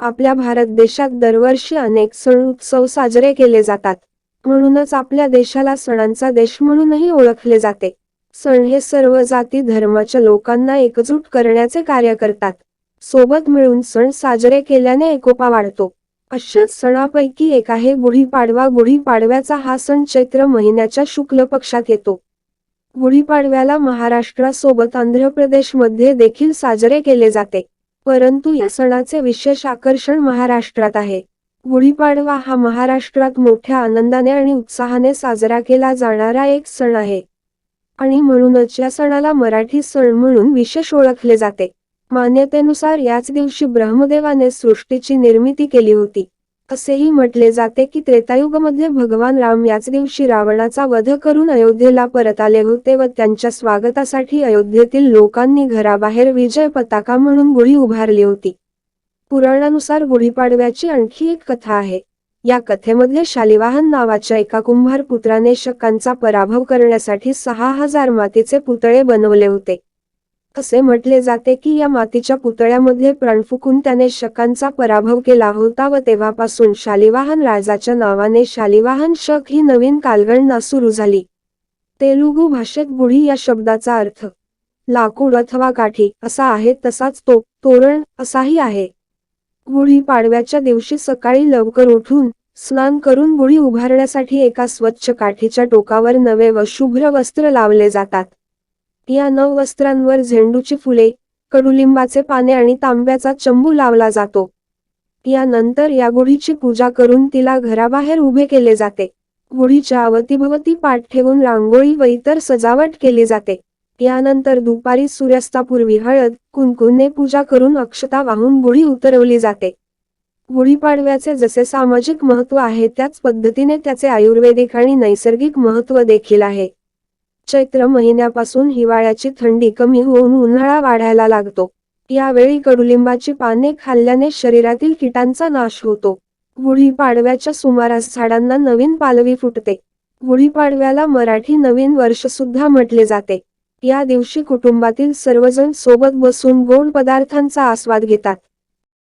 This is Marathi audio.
आपल्या भारत देशात दरवर्षी अनेक सण उत्सव साजरे केले जातात. म्हणूनच आपल्या देशाला सणांचा देश म्हणूनही ओळखले जाते. सण हे सर्व जाती धर्माच्या लोकांना एकजूट करण्याचे कार्य करतात. सोबत मिळून सण साजरे केल्याने एकोपा वाढतो. अशाच सणापैकी एक आहे गुढीपाडवा गुढीपाडव्याचा हा सण चैत्र महिन्याच्या शुक्ल पक्षात येतो. गुढीपाडव्याला महाराष्ट्रासोबत आंध्र प्रदेशमध्ये देखील साजरे केले जाते. परंतु या सणाचे विशेष आकर्षण महाराष्ट्रात आहे. गुढीपाडवा हा महाराष्ट्रात मोठ्या आनंदाने आणि उत्साहाने साजरा केला जाणारा एक सण आहे. आणि म्हणूनच या सणाला मराठी सण म्हणून विशेष ओळखले जाते. मान्यतेनुसार याच दिवशी ब्रह्मदेवाने सृष्टीची निर्मिती केली होती. असेही म्हटले जाते की त्रेतायुगमध्ये भगवान राम याच दिवशी रावणाचा वध करून अयोध्येला परत आले होते व त्यांच्या स्वागतासाठी अयोध्येतील लोकांनी घराबाहेर विजय पताका म्हणून गुढी उभारली होती. पुराणानुसार गुढीपाडव्याची आणखी एक कथा आहे. या कथेमध्ये शालिवाहन नावाच्या एका कुंभार पुत्राने शकांचा पराभव करण्यासाठी सहा हजार मातीचे पुतळे बनवले होते. असे म्हटले जाते की या मातीच्या पुतळ्यामध्ये प्राण फुकून त्याने शकांचा पराभव केला होता व तेव्हापासून शालिवाहन राजाच्या नावाने शालिवाहन शक ही नवीन कालगणना सुरू झाली. तेलुगू भाषेत गुढी या शब्दाचा अर्थ लाकूड अथवा काठी असा आहे तसाच तो तोरण असाही आहे. गुढी पाडव्याच्या दिवशी सकाळी लवकर उठून स्नान करून गुढी उभारण्यासाठी एका स्वच्छ काठीच्या टोकावर नवे व शुभ्र वस्त्र लावले जातात. या नऊ वस्त्रांवर झेंडूची फुले कडुलिंबाचे पाने आणि तांब्याचा चंबू लावला जातो. यानंतर या गुढीची पूजा करून तिला घराबाहेर उभे केले जाते. गुढीच्या अवतीभवती पाठ ठेवून रांगोळी व इतर सजावट केली जाते. यानंतर दुपारी सूर्यास्तापूर्वी हळद कुंकुने पूजा करून अक्षता वाहून गुढी उतरवली जाते. गुढीपाडव्याचे जसे सामाजिक महत्त्व आहे त्याच पद्धतीने त्याचे आयुर्वेदिक आणि नैसर्गिक महत्त्व देखील आहे. चैत्र महिन्यापासून हिवाळ्याची थंडी कमी होऊन उन्हाळा वाढायला लागतो. यावेळी कडुलिंबाची पाने खाल्ल्याने शरीरातील किटांचा नाश होतो. गुढीपाडव्याच्या सुमारास झाडांना नवीन पालवी फुटते. गुढीपाडव्याला मराठी नवीन वर्ष सुद्धा म्हटले जाते. या दिवशी कुटुंबातील सर्वजण सोबत बसून गोड पदार्थांचा आस्वाद घेतात.